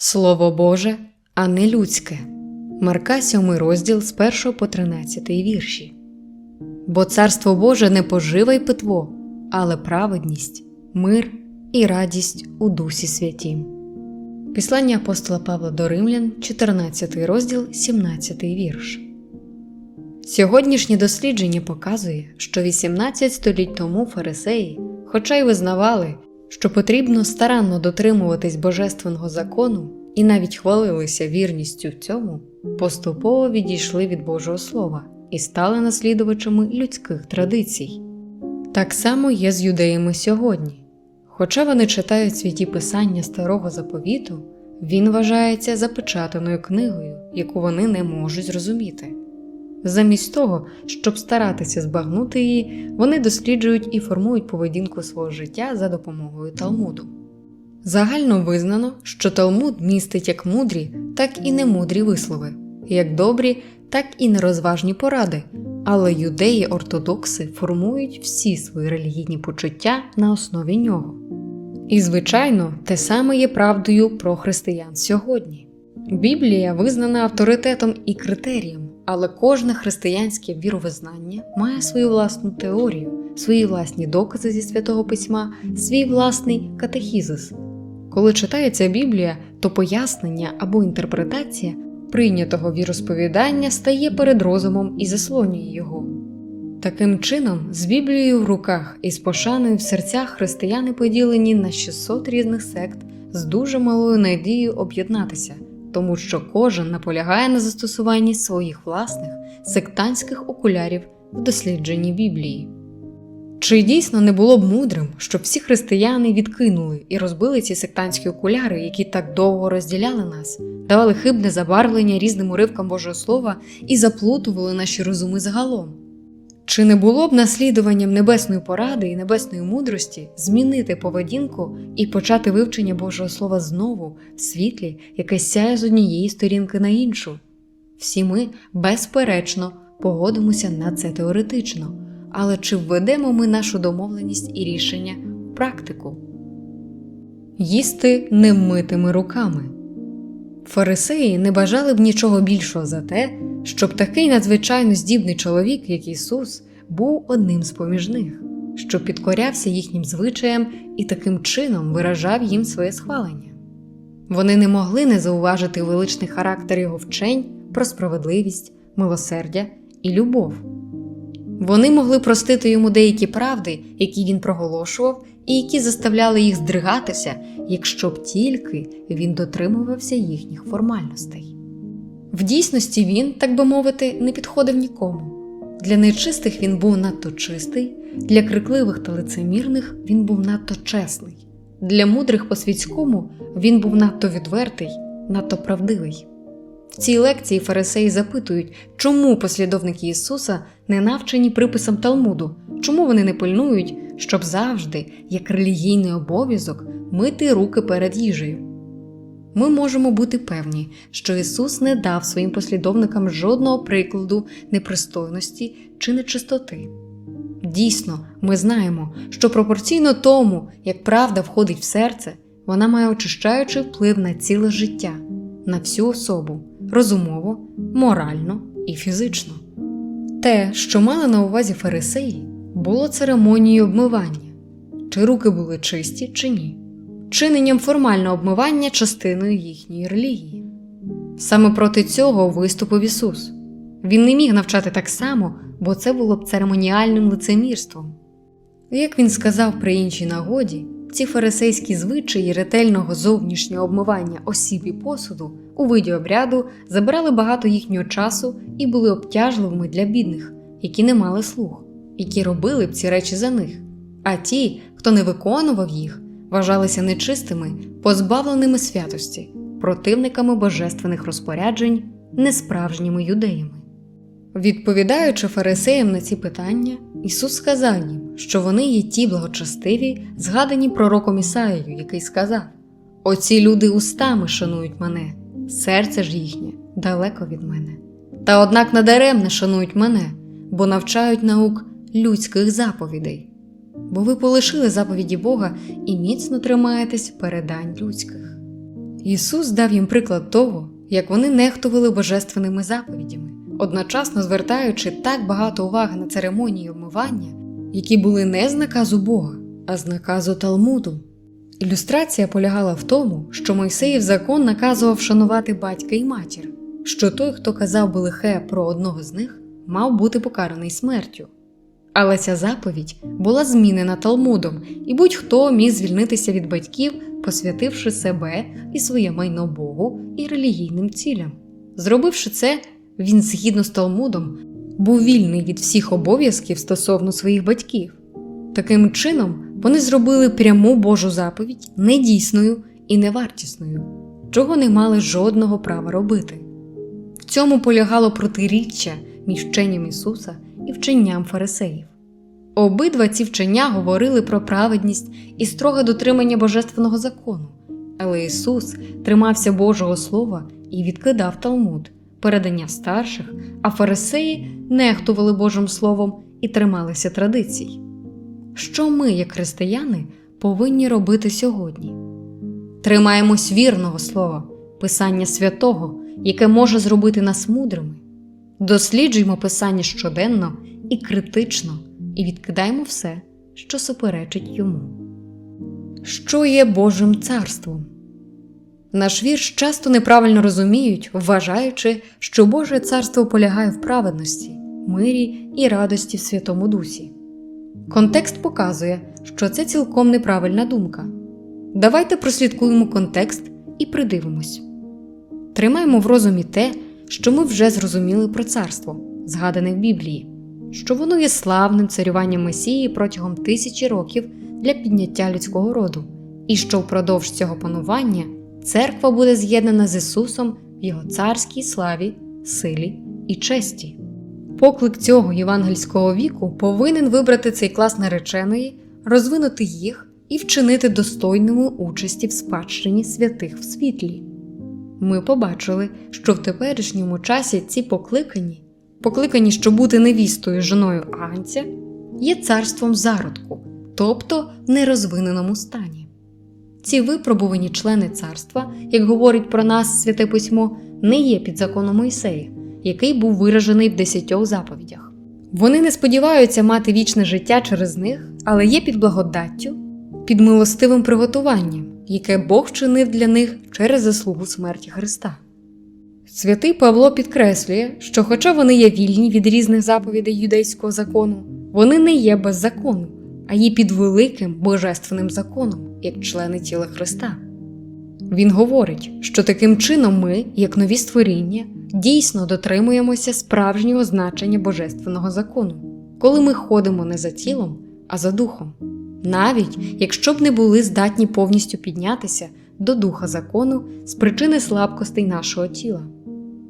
Слово Боже, а не людське. Марка 7 розділ з 1 по 13 вірші. Бо царство Боже не пожива й питво, але праведність, мир і радість у Дусі Святім. Післання апостола Павла до Римлян, 14 розділ, 17 вірш. Сьогоднішнє дослідження показує, що 18 століть тому фарисеї, хоча й визнавали, що потрібно старанно дотримуватись божественного закону і навіть хвалилися вірністю в цьому, поступово відійшли від Божого Слова і стали наслідувачами людських традицій. Так само є з юдеями сьогодні. Хоча вони читають святі писання старого заповіту, він вважається запечатаною книгою, яку вони не можуть зрозуміти. Замість того, щоб старатися збагнути її, вони досліджують і формують поведінку свого життя за допомогою Талмуду. Загально визнано, що Талмуд містить як мудрі, так і немудрі вислови, як добрі, так і нерозважні поради, але юдеї ортодокси формують всі свої релігійні почуття на основі нього. І, звичайно, те саме є правдою про християн сьогодні. Біблія визнана авторитетом і критерієм, але кожне християнське віровизнання має свою власну теорію, свої власні докази зі святого письма, свій власний катехізис. Коли читається Біблія, то пояснення або інтерпретація прийнятого віросповідання стає перед розумом і заслонює його. Таким чином, з Біблією в руках і з пошаною в серцях християни поділені на 600 різних сект з дуже малою надією об'єднатися, тому що кожен наполягає на застосуванні своїх власних сектантських окулярів в дослідженні Біблії. Чи дійсно не було б мудрим, щоб всі християни відкинули і розбили ці сектантські окуляри, які так довго розділяли нас, давали хибне забарвлення різним уривкам Божого Слова і заплутували наші розуми загалом? Чи не було б наслідуванням небесної поради і небесної мудрості змінити поведінку і почати вивчення Божого Слова знову в світлі, яке сяє з однієї сторінки на іншу? Всі ми, безперечно, погодимося на це теоретично, але чи введемо ми нашу домовленість і рішення в практику? Їсти немитими руками. Фарисеї не бажали б нічого більшого за те, щоб такий надзвичайно здібний чоловік, як Ісус, був одним з поміж них, що підкорявся їхнім звичаям і таким чином виражав їм своє схвалення. Вони не могли не зауважити величний характер його вчень про справедливість, милосердя і любов. Вони могли простити йому деякі правди, які він проголошував, і які заставляли їх здригатися, якщо б тільки він дотримувався їхніх формальностей. В дійсності він, так би мовити, не підходив нікому. Для нечистих він був надто чистий, для крикливих та лицемірних він був надто чесний, для мудрих по світському він був надто відвертий, надто правдивий. В цій лекції фарисеї запитують, чому послідовники Ісуса не навчені приписам Талмуду, чому вони не пильнують, щоб завжди, як релігійний обов'язок, мити руки перед їжею. Ми можемо бути певні, що Ісус не дав своїм послідовникам жодного прикладу непристойності чи нечистоти. Дійсно, ми знаємо, що пропорційно тому, як правда входить в серце, вона має очищаючий вплив на ціле життя, на всю особу розумово, морально і фізично. Те, що мали на увазі фарисеї, було церемонією обмивання, чи руки були чисті, чи ні, чиненням формального обмивання частиною їхньої релігії. Саме проти цього виступив Ісус. Він не міг навчати так само, бо це було б церемоніальним лицемірством. Як він сказав при іншій нагоді, ці фарисейські звичаї ретельного зовнішнього обмивання осіб і посуду у виді обряду забирали багато їхнього часу і були обтяжливими для бідних, які не мали слух, які робили б ці речі за них. А ті, хто не виконував їх, вважалися нечистими, позбавленими святості, противниками божественних розпоряджень, несправжніми юдеями. Відповідаючи фарисеям на ці питання, Ісус сказав їм, що вони є ті благочестиві, згадані пророком Ісаєю, який сказав: Оці люди устами шанують мене, серце ж їхнє далеко від мене. Та однак надаремне шанують мене, бо навчають наук людських заповідей. Бо ви полишили заповіді Бога і міцно тримаєтесь передань людських. Ісус дав їм приклад того, як вони нехтували божественними заповідями, одночасно звертаючи так багато уваги на церемонії обмивання, які були не з наказу Бога, а з наказу Талмуду. Ілюстрація полягала в тому, що Мойсеїв закон наказував шанувати батька і матір, що той, хто казав би лихе про одного з них, мав бути покараний смертю. Але ця заповідь була змінена Талмудом, і будь-хто міг звільнитися від батьків, посвятивши себе і своє майно Богу і релігійним цілям. Зробивши це, він, згідно з Талмудом, був вільний від всіх обов'язків стосовно своїх батьків. Таким чином, вони зробили пряму Божу заповідь недійсною і невартісною, чого не мали жодного права робити. В цьому полягало протиріччя між вченням Ісуса і вченням фарисеїв. Обидва ці вчення говорили про праведність і строге дотримання божественного закону, але Ісус тримався Божого Слова і відкидав Талмуд, передання старших, а фарисеї нехтували Божим Словом і трималися традицій. Що ми, як християни, повинні робити сьогодні? Тримаємось вірного слова, Писання святого, яке може зробити нас мудрими. Досліджуємо Писання щоденно і критично, і відкидаємо все, що суперечить йому. Що є Божим царством? Наш вірш часто неправильно розуміють, вважаючи, що Боже царство полягає в праведності, мирі і радості в Святому Дусі. Контекст показує, що це цілком неправильна думка. Давайте прослідкуємо контекст і придивимось. Тримаємо в розумі те, що ми вже зрозуміли про царство, згадане в Біблії, що воно є славним царюванням Месії протягом тисячі років для підняття людського роду, і що впродовж цього панування церква буде з'єднана з Ісусом в Його царській славі, силі і честі. Поклик цього євангельського віку повинен вибрати цей клас нареченої, розвинути їх і вчинити достойному участі в спадщині святих в світлі. Ми побачили, що в теперішньому часі ці покликані, покликані, щоб бути невістою жоною Агнця, є царством зародку, тобто в нерозвиненому стані. Ці випробувані члени царства, як говорить про нас Святе Письмо, не є під законом Мойсея, який був виражений в десятьох заповідях. Вони не сподіваються мати вічне життя через них, але є під благодаттю, під милостивим приготуванням, яке Бог вчинив для них через заслугу смерті Христа. Святий Павло підкреслює, що, хоча вони є вільні від різних заповідей юдейського закону, вони не є без закону, а є під великим божественним законом, як члени тіла Христа. Він говорить, що таким чином ми, як нові створіння, дійсно дотримуємося справжнього значення божественного закону, коли ми ходимо не за тілом, а за духом, навіть якщо б не були здатні повністю піднятися до духа закону з причини слабкостей нашого тіла.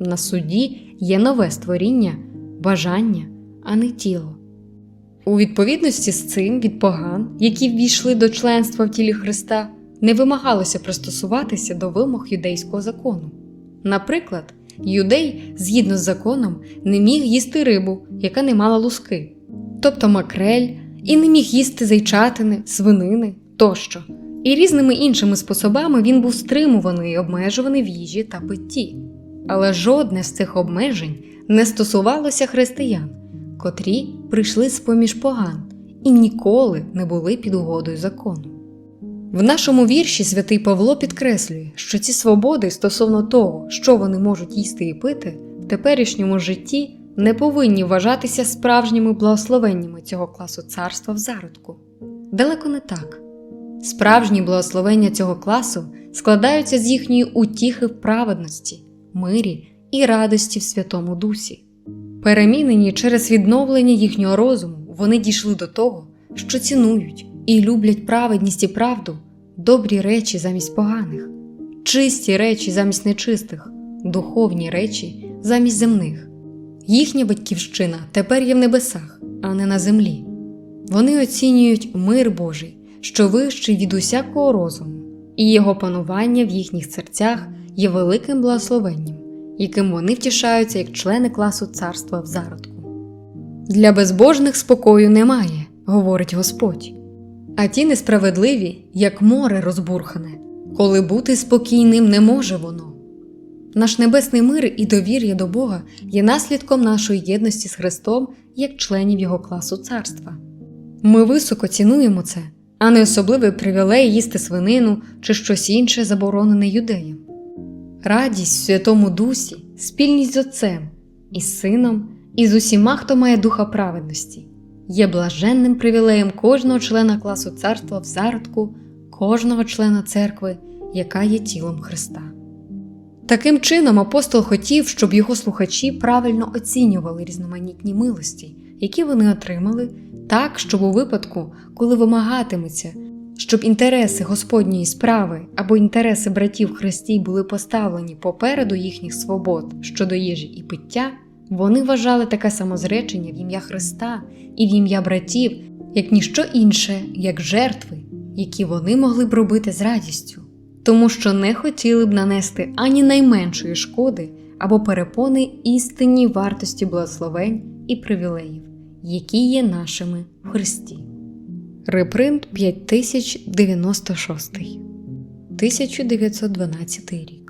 На суді є нове створіння, бажання, а не тіло. У відповідності з цим від поган, які ввійшли до членства в тілі Христа, не вимагалося пристосуватися до вимог юдейського закону. Наприклад, юдей, згідно з законом, не міг їсти рибу, яка не мала луски, тобто макрель, і не міг їсти зайчатини, свинини тощо. І різними іншими способами він був стримуваний і обмежуваний в їжі та питті. Але жодне з цих обмежень не стосувалося християн, котрі прийшли з поміж поган і ніколи не були під угодою закону. В нашому вірші святий Павло підкреслює, що ці свободи стосовно того, що вони можуть їсти і пити, в теперішньому житті не повинні вважатися справжніми благословеннями цього класу царства в зародку. Далеко не так. Справжні благословення цього класу складаються з їхньої утіхи в праведності, мирі і радості в Святому Дусі. Перемінені через відновлення їхнього розуму, вони дійшли до того, що цінують і люблять праведність і правду, добрі речі замість поганих, чисті речі замість нечистих, духовні речі замість земних. Їхня батьківщина тепер є в небесах, а не на землі. Вони оцінюють мир Божий, що вищий від усякого розуму, і його панування в їхніх серцях є великим благословенням, яким вони втішаються як члени класу царства в зародку. Для безбожних спокою немає, говорить Господь, а ті несправедливі, як море розбурхане. коли бути спокійним не може воно. Наш небесний мир і довір'я до Бога є наслідком нашої єдності з Христом як членів Його класу царства. Ми високо цінуємо це, а не особливий привілей їсти свинину чи щось інше заборонене юдеям. Радість в Святому Дусі, спільність з Отцем, із Сином і з усіма, хто має духа праведності, є блаженним привілеєм кожного члена класу царства в зародку, кожного члена церкви, яка є тілом Христа. Таким чином, апостол хотів, щоб його слухачі правильно оцінювали різноманітні милості, які вони отримали, так, щоб у випадку, коли вимагатиметься, щоб інтереси Господньої справи або інтереси братів Христі були поставлені попереду їхніх свобод щодо їжі і пиття, вони вважали таке самозречення в ім'я Христа і в ім'я братів, як ніщо інше, як жертви, які вони могли б робити з радістю, тому що не хотіли б нанести ані найменшої шкоди або перепони істинній вартості благословень і привілеїв, які є нашими в Христі. Репринт 5096 1912 рік